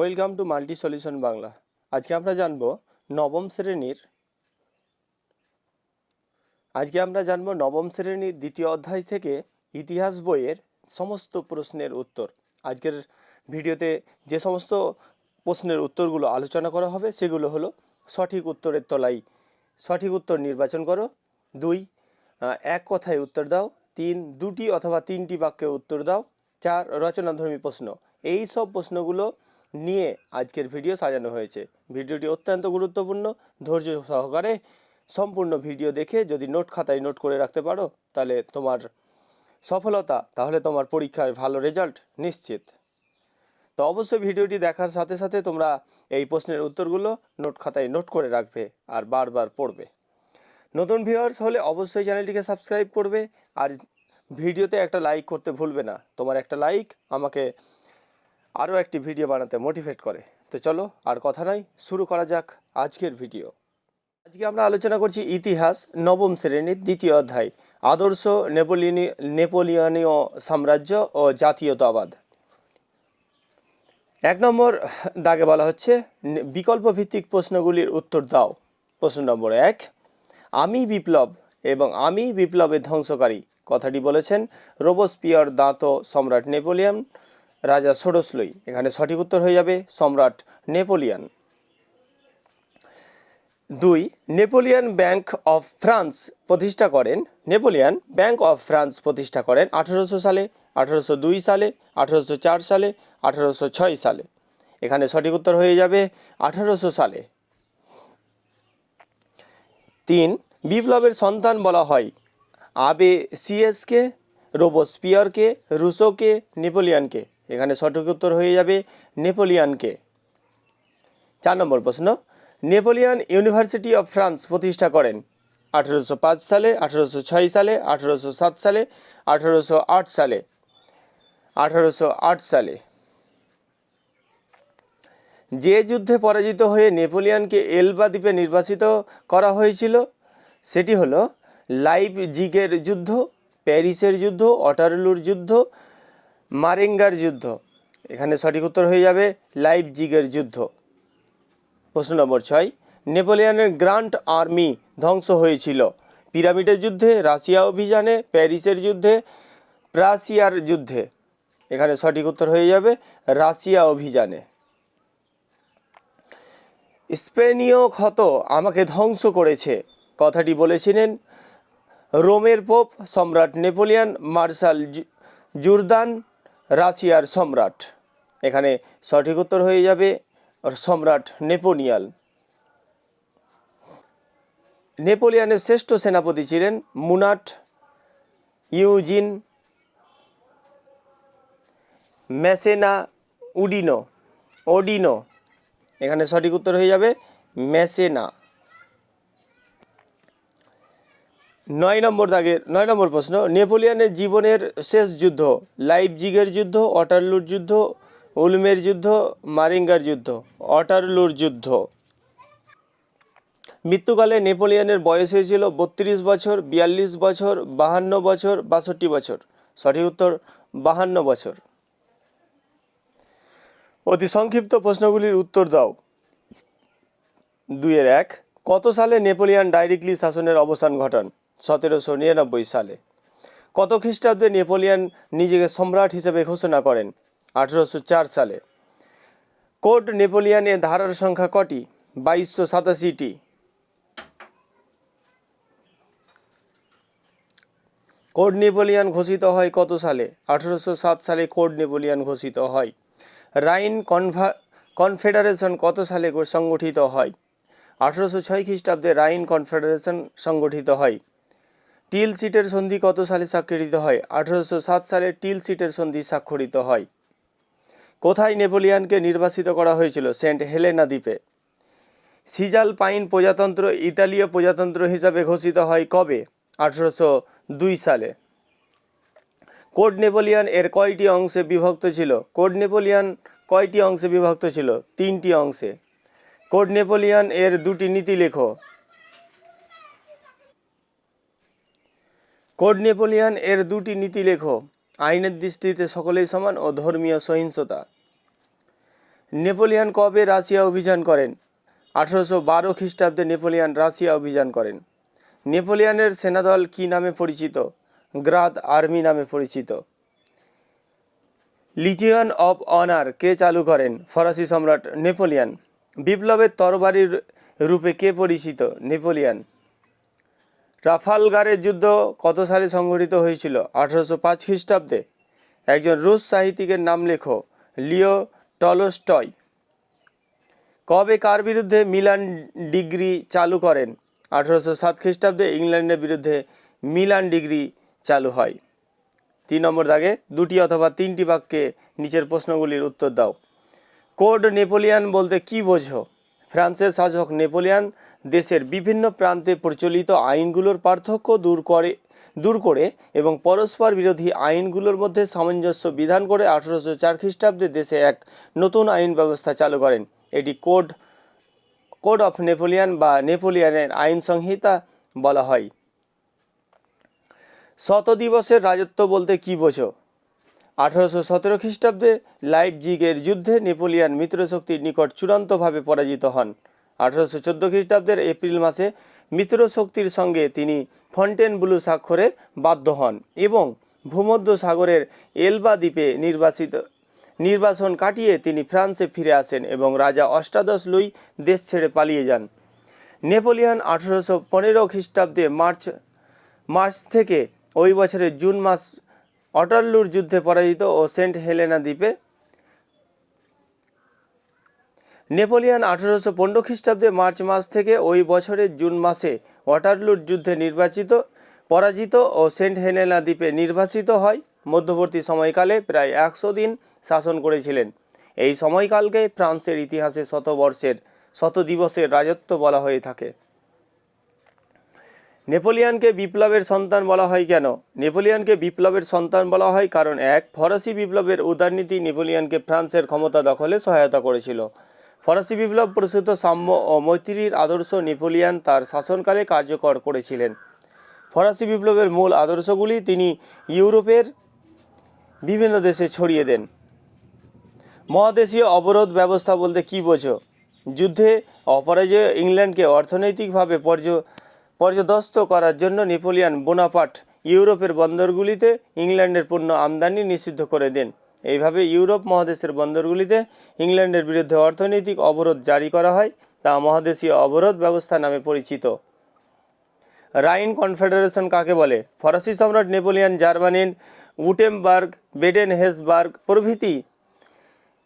Welcome to multi solution Bangla. আজকে আমরা জানব নবম শ্রেণির, আজকে আমরা জানব নবম শ্রেণির দ্বিতীয় অধ্যায় থেকে ইতিহাস বইয়ের সমস্ত প্রশ্নের উত্তর। আজকের ভিডিওতে যে সমস্ত প্রশ্নের উত্তরগুলো আলোচনা করা হবে, সেগুলো হলো সঠিক উত্তরের তলায় সঠিক উত্তর নির্বাচন করো। দুই এক কথায় উত্তর দাও। তিন, দুটি অথবা তিনটি বাক্যে উত্তর দাও। চার, রচনাধর্মী প্রশ্ন। এই সব প্রশ্নগুলো নিয়ে আজকের ভিডিও সাজানো হয়েছে। ভিডিওটি অত্যন্ত গুরুত্বপূর্ণ। ধৈর্য সহকারে সম্পূর্ণ ভিডিও দেখে যদি নোট খাতায় নোট করে রাখতে পারো, তাহলে তোমার সফলতা, তাহলে তোমার পরীক্ষায় ভালো রেজাল্ট নিশ্চিত। তো অবশ্যই ভিডিওটি দেখার সাথে সাথে তোমরা এই প্রশ্নের উত্তরগুলো নোট খাতায় নোট করে রাখবে আর বারবার পড়বে। নতুন ভিউয়ার্স হলে অবশ্যই চ্যানেলটিকে সাবস্ক্রাইব করবে। আর ভিডিওতে একটা লাইক করতে ভুলবে না। তোমার একটা লাইক আমাকে আরও একটি ভিডিও বানাতে মোটিভেট করে। তো চলো আর কথা নয়, শুরু করা যাক আজকের ভিডিও। আজকে আমরা আলোচনা করছি ইতিহাস, নবম শ্রেণির দ্বিতীয় অধ্যায়, আদর্শ নেপোলিয়নি নেপোলিয়নীয় সাম্রাজ্য ও জাতীয়তাবাদ। এক নম্বর দাগে বলা হচ্ছে বিকল্প ভিত্তিক প্রশ্নগুলির উত্তর দাও। প্রশ্ন নম্বর এক, আমি বিপ্লব এবং আমি বিপ্লবের ধ্বংসকারী। কথাটি বলেছেন রোবোস্পিয়ার দাঁত সম্রাট নেপোলিয়ন। রাজা ষোড়শলই। এখানে সঠিক উত্তর হয়ে যাবে সম্রাট নেপোলিয়ান। দুই, নেপোলিয়ান ব্যাংক অফ ফ্রান্স প্রতিষ্ঠা করেন। নেপোলিয়ান ব্যাংক অফ ফ্রান্স প্রতিষ্ঠা করেন আঠেরোশো সালে, আঠেরোশো দুই সালে, আঠেরোশো চার সালে, আঠেরোশো ছয় সালে। এখানে সঠিক উত্তর হয়ে যাবে আঠেরোশো সালে। তিন, বিপ্লবের সন্তান বলা হয়। আবে সিএসকে রোবোস্পিয়ারকে রুশোকে নেপোলিয়ানকে। এখানে সঠিক উত্তর হয়ে যাবে নেপোলিয়ানকে। চার নম্বর প্রশ্ন, নেপোলিয়ান ইউনিভার্সিটি অফ ফ্রান্স প্রতিষ্ঠা করেন আঠেরোশো পাঁচ সালে, আঠেরোশো ছয় সালে, আঠেরোশো সাত সালে, আঠেরোশো আট সালে। আঠেরোশো আট সালে। যে যুদ্ধে পরাজিত হয়ে নেপোলিয়ানকে এলবা দ্বীপে নির্বাসিত করা হয়েছিল, সেটি হলো লাইভ জিগের যুদ্ধ, প্যারিসের যুদ্ধ, অটারলুর যুদ্ধ মারেঙ্গার যুদ্ধ। এখানে সঠিক উত্তর হয়ে যাবে লাইভ জিগের যুদ্ধ। প্রশ্ন নম্বর ছয়, নেপোলিয়ানের গ্র্যান্ড আর্মি ধ্বংস হয়েছিল। পিরামিডের যুদ্ধে, রাশিয়া অভিযানে, প্যারিসের যুদ্ধে, প্রাসিয়ার যুদ্ধে। এখানে সঠিক উত্তর হয়ে যাবে রাশিয়া অভিযানে। স্পেনীয় ক্ষত আমাকে ধ্বংস করেছে, কথাটি বলেছিলেন রোমের পোপ সম্রাট নেপোলিয়ান মার্শাল জুরদান রাশিয়ার সম্রাট। এখানে সঠিক উত্তর হয়ে যাবে সম্রাট নেপোলিয়ান নেপোলিয়ানের শ্রেষ্ঠ সেনাপতি ছিলেন মুনাট ইউজিন মেসেনা উডিনো। ওডিনো। এখানে সঠিক উত্তর হয়ে যাবে মেসেনা নয় নম্বর দাগের নয় নম্বর প্রশ্ন, নেপোলিয়ানের জীবনের শেষ যুদ্ধ, লাইপজিগের যুদ্ধ, অটারলুর যুদ্ধ, উলমের যুদ্ধ, মারিঙ্গার যুদ্ধ, অটারলুর যুদ্ধ। মৃত্যুকালে নেপোলিয়নের বয়স হয়েছিল বত্রিশ বছর, বিয়াল্লিশ বছর, বাহান্ন বছর, বাষট্টি বছর। সঠিক উত্তর, বাহান্ন বছর। অতি সংক্ষিপ্ত প্রশ্নগুলির উত্তর দাও। দুইয়ের এক, কত সালে নেপোলিয়ান ডাইরেক্টলি শাসনের অবসান ঘটান? সতেরোশো নিরানব্বই সালে। কত খ্রিস্টাব্দে নেপোলিয়ান নিজেকে সম্রাট হিসেবে ঘোষণা করেন? আঠেরোশো চার সালে। কোড নেপোলিয়ানের ধারার সংখ্যা কটি? বাইশশো সাতাশিটি। কোড নেপোলিয়ান ঘোষিত হয় কত সালে? আঠেরোশো সাত সালে কোড নেপোলিয়ান ঘোষিত হয়। রাইন কনভা, কনফেডারেশন কত সালে সংগঠিত হয়? আঠেরোশো ছয় খ্রিস্টাব্দে রাইন কনফেডারেশন সংগঠিত হয়। টিল সিটের সন্ধি কত সালে স্বাক্ষরিত হয়? আঠেরোশো সাত সালে টিল সিটের সন্ধি স্বাক্ষরিত হয়। কোথায় নেপোলিয়ানকে নির্বাসিত করা হয়েছিল? সেন্ট হেলেনা দ্বীপে। সিজাল পাইন প্রজাতন্ত্র ইতালীয় প্রজাতন্ত্র হিসাবে ঘোষিত হয় কবে? আঠেরোশো দুই সালে। কোড নেপোলিয়ান এর কয়টি অংশে বিভক্ত ছিল? কোড নেপোলিয়ান কয়টি অংশে বিভক্ত ছিল? তিনটি অংশে। কোড নেপোলিয়ান এর দুটি নীতি লেখো। কোড নেপোলিয়ান এর দুটি নীতি লেখো। আইনের দৃষ্টিতে সকলেই সমান ও ধর্মীয় সহিংসতা। নেপোলিয়ান কবে রাশিয়া অভিযান করেন? আঠারোশো বারো খ্রিস্টাব্দে নেপোলিয়ান রাশিয়া অভিযান করেন। নেপোলিয়ানের সেনাদল কী নামে পরিচিত? গ্রাদ আর্মি নামে পরিচিত। লিজিয়ন অফ অনার কে চালু করেন? ফরাসি সম্রাট নেপোলিয়ান। বিপ্লবের তরবারির রূপে কে পরিচিত? নেপোলিয়ান। রাফালগারের যুদ্ধ কত সালে সংঘটিত হয়েছিল? আঠারোশো পাঁচ খ্রিস্টাব্দে। একজন রুশ সাহিত্যিকের নাম লেখো, লিও টলস্টয়। কবে কার বিরুদ্ধে মিলান ডিগ্রি চালু করেন? আঠারোশো সাত খ্রিস্টাব্দে ইংল্যান্ডের বিরুদ্ধে মিলান ডিগ্রি চালু হয়। তিন নম্বর দাগে দুটি অথবা তিনটি বাক্যে নিচের প্রশ্নগুলির উত্তর দাও। কোড নেপোলিয়ান বলতে কি বোঝো? ফ্রান্সের শাসক নেপোলিয়ান দেশের বিভিন্ন প্রান্তে প্রচলিত আইনগুলোর পার্থক্য দূর করে দূর করে এবং পরস্পর বিরোধী আইনগুলোর মধ্যে সামঞ্জস্য বিধান করে আঠারোশো চার খ্রিস্টাব্দে দেশে এক নতুন আইন ব্যবস্থা চালু করেন। এটি কোড কোড অফ নেপোলিয়ান বা নেপোলিয়ানের আইন সংহিতা বলা হয়। শত দিবসের রাজত্ব বলতে কি বোঝো? আঠারোশো সতেরো খ্রিস্টাব্দে লাইভ জিগের যুদ্ধে নেপোলিয়ান মিত্রশক্তির নিকট চূড়ান্তভাবে পরাজিত হন। আঠারোশো চোদ্দ খ্রিস্টাব্দের এপ্রিল মাসে মিত্রশক্তির সঙ্গে তিনি ফন্টেন ব্লু স্বাক্ষরে বাধ্য হন এবং ভূমধ্য সাগরের এলবা দ্বীপে নির্বাসিত, নির্বাসন কাটিয়ে তিনি ফ্রান্সে ফিরে আসেন এবং রাজা অষ্টাদশ লুই দেশ ছেড়ে পালিয়ে যান। নেপোলিয়ন আঠারোশো পনেরো খ্রিস্টাব্দে মার্চ মার্চ থেকে ওই বছরের জুন মাস অটারলুর যুদ্ধে পরাজিত ও সেন্ট হেলেনা দ্বীপে নেপোলিয়ান আঠারোশো পনেরো খ্রিস্টাব্দে মার্চ মাস থেকে ওই বছরের জুন মাসে ওয়াটারলুর যুদ্ধে নির্বাচিত, পরাজিত ও সেন্ট হেলেনা দ্বীপে নির্বাসিত হয়। মধ্যবর্তী সময়কালে প্রায় একশো দিন শাসন করেছিলেন। এই সময়কালকে ফ্রান্সের ইতিহাসে শতবর্ষের শত দিবসের রাজত্ব বলা হয়ে থাকে। নেপোলিয়ানকে বিপ্লবের সন্তান বলা হয় কেন? নেপোলিয়ানকে বিপ্লবের সন্তান বলা হয় কারণ এক, ফরাসি বিপ্লবের উদারনীতি নেপোলিয়ানকে ফ্রান্সের ক্ষমতা দখলে সহায়তা করেছিল। ফরাসি বিপ্লব প্রসূত সাম্য, ও মৈত্রীর আদর্শ নেপোলিয়ান তার শাসনকালে কার্যকর করেছিলেন। ফরাসি বিপ্লবের মূল আদর্শগুলি তিনি ইউরোপের বিভিন্ন দেশে ছড়িয়ে দেন। মহাদেশীয় অবরোধ ব্যবস্থা বলতে কী বোঝো? যুদ্ধে অপরাজয় ইংল্যান্ডকে অর্থনৈতিকভাবে পর্য, পর্যদস্ত করার জন্য নেপোলিয়ান বোনাপাট ইউরোপের বন্দরগুলিতে ইংল্যান্ডের পণ্য আমদানি নিষিদ্ধ করে দেন। এইভাবে ইউরোপ মহাদেশের বন্দরগুলিতে ইংল্যান্ডের বিরুদ্ধে অর্থনৈতিক অবরোধ জারি করা হয়, তা মহাদেশীয় অবরোধ ব্যবস্থা নামে পরিচিত। রাইন কনফেডারেশন কাকে বলে? ফরাসি সম্রাট নেপোলিয়ান জার্মানির উটেমবার্গ বেডেন হেসবার্গ প্রভৃতি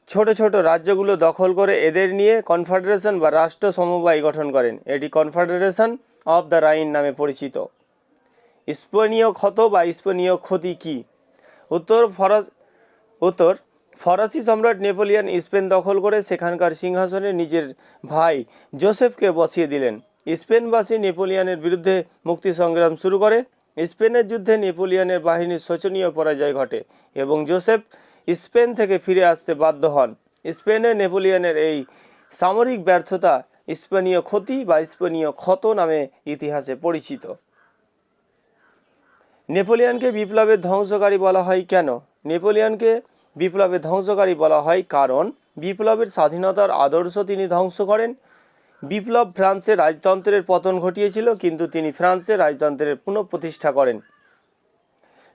ছোট ছোট রাজ্যগুলো দখল করে এদের নিয়ে কনফেডারেশন বা রাষ্ট্র সমবায় গঠন করেন। এটি কনফেডারেশন অফ দ্য রাইন নামে পরিচিত। স্পেনীয় ক্ষত বা স্পেনীয় ক্ষতি কি? উত্তর ফরাস উত্তর, ফরাসি সম্রাট নেপোলিয়ান স্পেন দখল করে সেখানকার সিংহাসনে নিজের ভাই জোসেফকে বসিয়ে দিলেন। স্পেনবাসী নেপোলিয়ানের বিরুদ্ধে মুক্তি সংগ্রাম শুরু করে। স্পেনের যুদ্ধে নেপোলিয়ানের বাহিনীর শোচনীয় পরাজয় ঘটে এবং জোসেফ স্পেন থেকে ফিরে আসতে বাধ্য হন। স্পেনে নেপোলিয়ানের এই সামরিক ব্যর্থতা স্পেনীয় ক্ষতি বা স্পেনীয় ক্ষত নামে ইতিহাসে পরিচিত। নেপোলিয়ানকে বিপ্লবের ধ্বংসকারী বলা হয় কেন? নেপোলিয়ানকে বিপ্লবের ধ্বংসকারী বলা হয় কারণ বিপ্লবের স্বাধীনতার আদর্শ তিনি ধ্বংস করেন। বিপ্লব ফ্রান্সের রাজতন্ত্রের পতন ঘটিয়েছিল, কিন্তু তিনি ফ্রান্সের রাজতন্ত্রের পুনঃপ্রতিষ্ঠা করেন।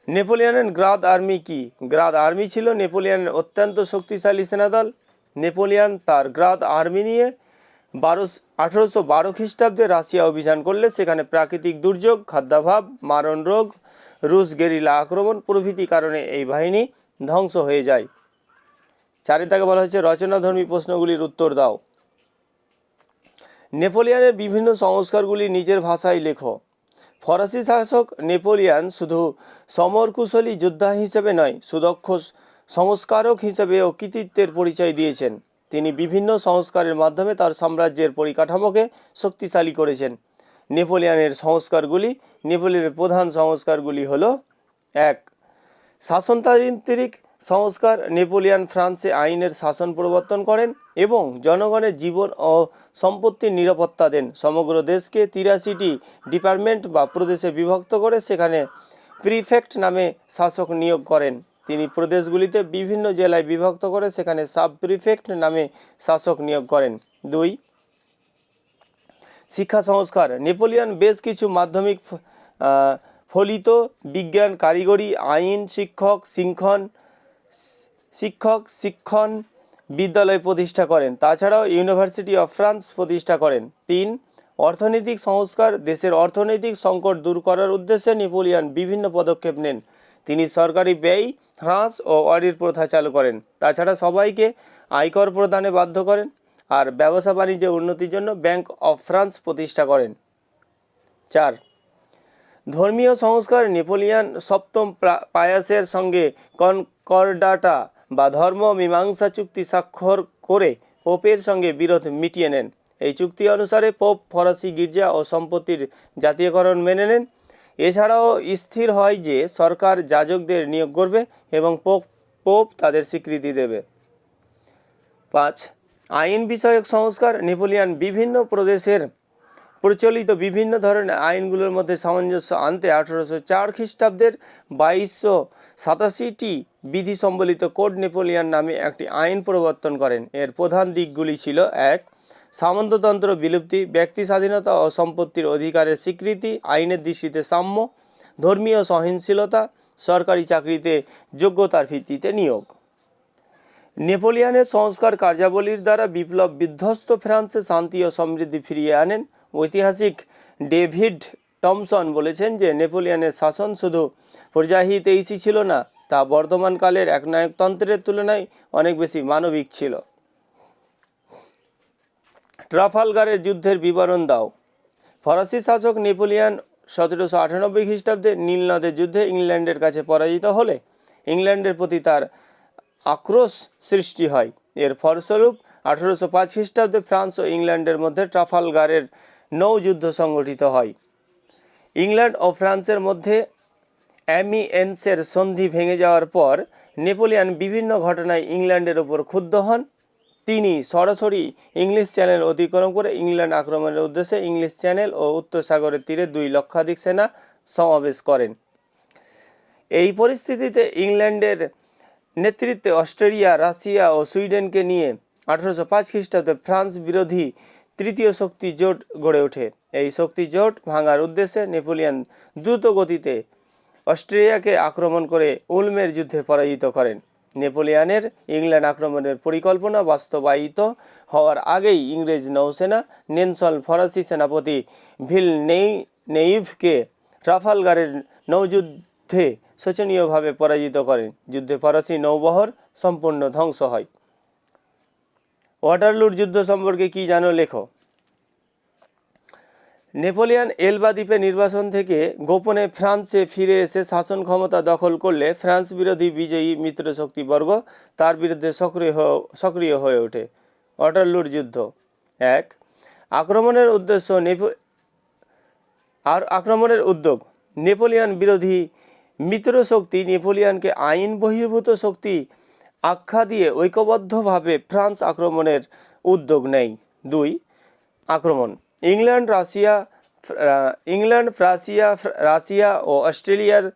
নেপোলিয়ানের গ্রাদ আর্মি কি? গ্রাদ আর্মি ছিল নেপোলিয়ানের অত্যন্ত শক্তিশালী সেনাদল। নেপোলিয়ান তার গ্রাদ আর্মি নিয়ে বারো আঠেরোশো বারো খ্রিস্টাব্দে রাশিয়া অভিযান করলে সেখানে প্রাকৃতিক দুর্যোগ, খাদ্যাভাব, মারণ রোগ, রুশ গেরিলা আক্রমণ প্রভৃতি কারণে এই বাহিনী ধ্বংস হয়ে যায়। চারিদাকে বলা হয়েছে, রচনাধর্মী প্রশ্নগুলির উত্তর দাও। নেপোলিয়ানের বিভিন্ন সংস্কারগুলি নিজের ভাষায় লেখো। ফরাসি শাসক নেপোলিয়ান শুধু সমরকুশলী যোদ্ধা হিসেবে নয়, সুদক্ষ সংস্কারক হিসেবেও কৃতিত্বের পরিচয় দিয়েছেন। তিনি বিভিন্ন সংস্কারের মাধ্যমে তার সাম্রাজ্যের পরিকাঠামোকে শক্তিশালী করেছেন। নেপোলিয়ানের সংস্কারগুলি, নেপোলিয়ানের প্রধান সংস্কারগুলি হল, এক শাসনতান্ত্রিক সংস্কার নেপোলিয়ান ফ্রান্সে আইনের শাসন প্রবর্তন করেন এবং জনগণের জীবন ও সম্পত্তির নিরাপত্তা দেন। সমগ্র দেশকে তিরাশিটি ডিপার্টমেন্ট বা প্রদেশে বিভক্ত করে সেখানে প্রিফেক্ট নামে শাসক নিয়োগ করেন। তিনি প্রদেশগুলিতে বিভিন্ন জেলায় বিভক্ত করে সেখানে সাব প্রিফেক্ট নামে শাসক নিয়োগ করেন। দুই, শিক্ষা সংস্কার। নেপোলিয়ান বেশ কিছু মাধ্যমিক ফলিত বিজ্ঞান কারিগরি, আইন, শিক্ষক শিক্ষণ শিক্ষক, শিক্ষণ বিদ্যালয় প্রতিষ্ঠা করেন। তাছাড়াও ইউনিভার্সিটি অফ ফ্রান্স প্রতিষ্ঠা করেন। তিন, অর্থনৈতিক সংস্কার, দেশের অর্থনৈতিক সংকট দূর করার উদ্দেশ্যে নেপোলিয়ন বিভিন্ন পদক্ষেপ নেন। তিনি সরকারি ব্যয়, হ্রাস ও অডিট প্রথা চালু করেন। তাছাড়া সবাইকে আয়কর প্রদানে বাধ্য করেন আর ব্যবসা বাণিজ্যের উন্নতির জন্য ব্যাংক অফ ফ্রান্স প্রতিষ্ঠা করেন। চার ধর্মীয় সংস্কার নেপোলিয়ান সপ্তম পায়াসের সঙ্গে কনকর্ডাটা বা ধর্ম মীমাংসা চুক্তি স্বাক্ষর করে পোপের সঙ্গে বিরোধ মিটিয়ে নেন। এই চুক্তি অনুসারে পোপ, ফরাসি গির্জা ও সম্পত্তির জাতীয়করণ মেনে নেন। এছাড়াও স্থির হয় যে সরকার যাজকদের নিয়োগ করবে এবং পোপ পোপ তাদের স্বীকৃতি দেবে। পাঁচ, আইন বিষয়ক সংস্কার নেপোলিয়ান বিভিন্ন প্রদেশের প্রচলিত বিভিন্ন ধরনের আইনগুলোর মধ্যে সামঞ্জস্য আনতে আঠারোশো চার খ্রিস্টাব্দের বাইশশো সাতাশিটি বিধি সম্বলিত কোড নেপোলিয়ান নামে একটি আইন প্রবর্তন করেন। এর প্রধান দিকগুলি ছিল, এক, সামন্ততন্ত্র বিলুপ্তি, ব্যক্তি স্বাধীনতা ও সম্পত্তির অধিকারের স্বীকৃতি, আইনের দৃষ্টিতে সাম্য, ধর্মীয় সহনশীলতা সরকারি চাকরিতে যোগ্যতার ভিত্তিতে নিয়োগ। নেপোলিয়ানের সংস্কার কার্যাবলীর দ্বারা বিপ্লব বিধ্বস্ত ফ্রান্সে শান্তি ও সমৃদ্ধি ফিরিয়ে আনেন। ঐতিহাসিক ডেভিড টমসন বলেছেন যে নেপোলিয়ানের শাসন শুধু পর্যাহিতেইসি ছিল না, তা বর্তমানকালের একনায়কতন্ত্রের তুলনায় অনেক বেশি মানবিক ছিল। ট্রাফালগারের যুদ্ধের বিবরণ দাও। ফরাসি শাসক নেপোলিয়ান সতেরোশো আটানব্বই খ্রিস্টাব্দে নীলনদের যুদ্ধে ইংল্যান্ডের কাছে পরাজিত হলে ইংল্যান্ডের প্রতি তার আক্রোশ সৃষ্টি হয়। এর ফলস্বরূপ আঠারোশো পাঁচ খ্রিস্টাব্দে ফ্রান্স ও ইংল্যান্ডের মধ্যে ট্রাফালগারের নৌযুদ্ধ সংগঠিত হয়। ইংল্যান্ড ও ফ্রান্সের মধ্যে অ্যামিএন্সের সন্ধি ভেঙে যাওয়ার পর নেপোলিয়ান বিভিন্ন ঘটনায় ইংল্যান্ডের ওপর ক্ষুব্ধ হন। তিনি সরাসরি ইংলিশ চ্যানেল অতিক্রম করে ইংল্যান্ড আক্রমণের উদ্দেশ্যে ইংলিশ চ্যানেল ও উত্তর সাগরের তীরে দুই লক্ষাধিক সেনা সমাবেশ করেন। এই পরিস্থিতিতে ইংল্যান্ডের নেতৃত্বে অস্ট্রেলিয়া, রাশিয়া ও সুইডেনকে নিয়ে আঠারোশো পাঁচ খ্রিস্টাব্দে ফ্রান্স বিরোধী তৃতীয় শক্তি জোট গড়ে ওঠে। এই শক্তি জোট ভাঙার উদ্দেশ্যে নেপোলিয়ান দ্রুত গতিতে অস্ট্রেলিয়াকে আক্রমণ করে উলমের যুদ্ধে পরাজিত করেন। নেপোলিয়ানের ইংল্যান্ড আক্রমণের পরিকল্পনা বাস্তবায়িত হওয়ার আগেই ইংরেজ নৌসেনা নেনসল ফরাসি সেনাপতি ভিল নেই নেইভকে ট্রাফালগারের নৌযুদ্ধে শোচনীয়ভাবে পরাজিত করেন। যুদ্ধে ফরাসি নৌবহর সম্পূর্ণ ধ্বংস হয়। ওয়াটারলুর যুদ্ধ সম্পর্কে কি জানো লেখো? নেপোলিয়ান এলবা দ্বীপে নির্বাসন থেকে গোপনে ফ্রান্সে ফিরে এসে শাসন ক্ষমতা দখল করলে ফ্রান্স বিরোধী বিজয়ী মিত্রশক্তিবর্গ তার বিরুদ্ধে সক্রিয় সক্রিয় হয়ে ওঠে ওয়াটারলুর যুদ্ধ। এক, আক্রমণের উদ্দেশ্য নেপো, আর আক্রমণের উদ্যোগ। নেপোলিয়ান বিরোধী মিত্রশক্তি নেপোলিয়ানকে আইন বহির্ভূত শক্তি আখ্যা দিয়ে ঐক্যবদ্ধভাবে ফ্রান্স আক্রমণের উদ্যোগ নেয়। দুই, আক্রমণ। England, Russia England Prussia Russia ও অস্ট্রেলিয়ার,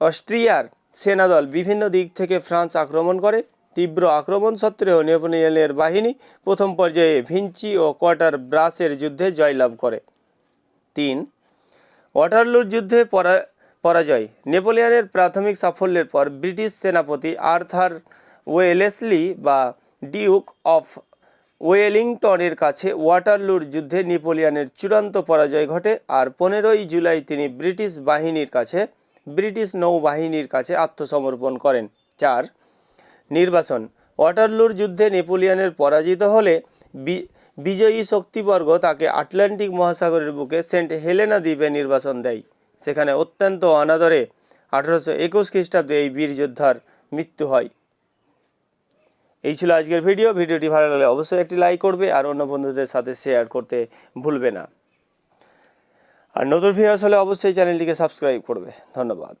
অস্ট্রিয়ার সেনাদল বিভিন্ন দিক থেকে ফ্রান্স আক্রমণ করে। তীব্র আক্রমণ সত্ত্বেও নেপোলিয়নের বাহিনী প্রথম পর্যায়ে ভিঞ্চি ও কোয়ার্টার ব্রাসের যুদ্ধে জয়লাভ করে। তিন, ওয়াটারলুর যুদ্ধে পরা- পরাজয়। নেপোলিয়নের প্রাথমিক সাফল্যের পর ব্রিটিশ সেনাপতি আর্থার ওয়েলেসলি বা ডিউক অফ ওয়েলিংটনের কাছে ওয়াটারলুর যুদ্ধে নেপোলিয়ানের চূড়ান্ত পরাজয় ঘটে আর পনেরোই জুলাই তিনি ব্রিটিশ বাহিনীর কাছে, ব্রিটিশ নৌবাহিনীর কাছে আত্মসমর্পণ করেন। চার, নির্বাসন। ওয়াটারলুর যুদ্ধে নেপোলিয়ানের পরাজিত হলে বিজয়ী শক্তিবর্গ তাকে আটলান্টিক মহাসাগরের বুকে সেন্ট হেলেনা দ্বীপে নির্বাসন দেয়। সেখানে অত্যন্ত অনাদরে আঠারোশো একুশ খ্রিস্টাব্দে এই বীর যোদ্ধার মৃত্যু হয়। এই ছিল আজকের ভিডিও। ভিডিওটি ভালো লাগলে অবশ্যই একটি লাইক করবে আর অন্য বন্ধুদের সাথে শেয়ার করতে ভুলবে না। আর নতুন ভিডিও হলে অবশ্যই চ্যানেলটিকে সাবস্ক্রাইব করবে। ধন্যবাদ।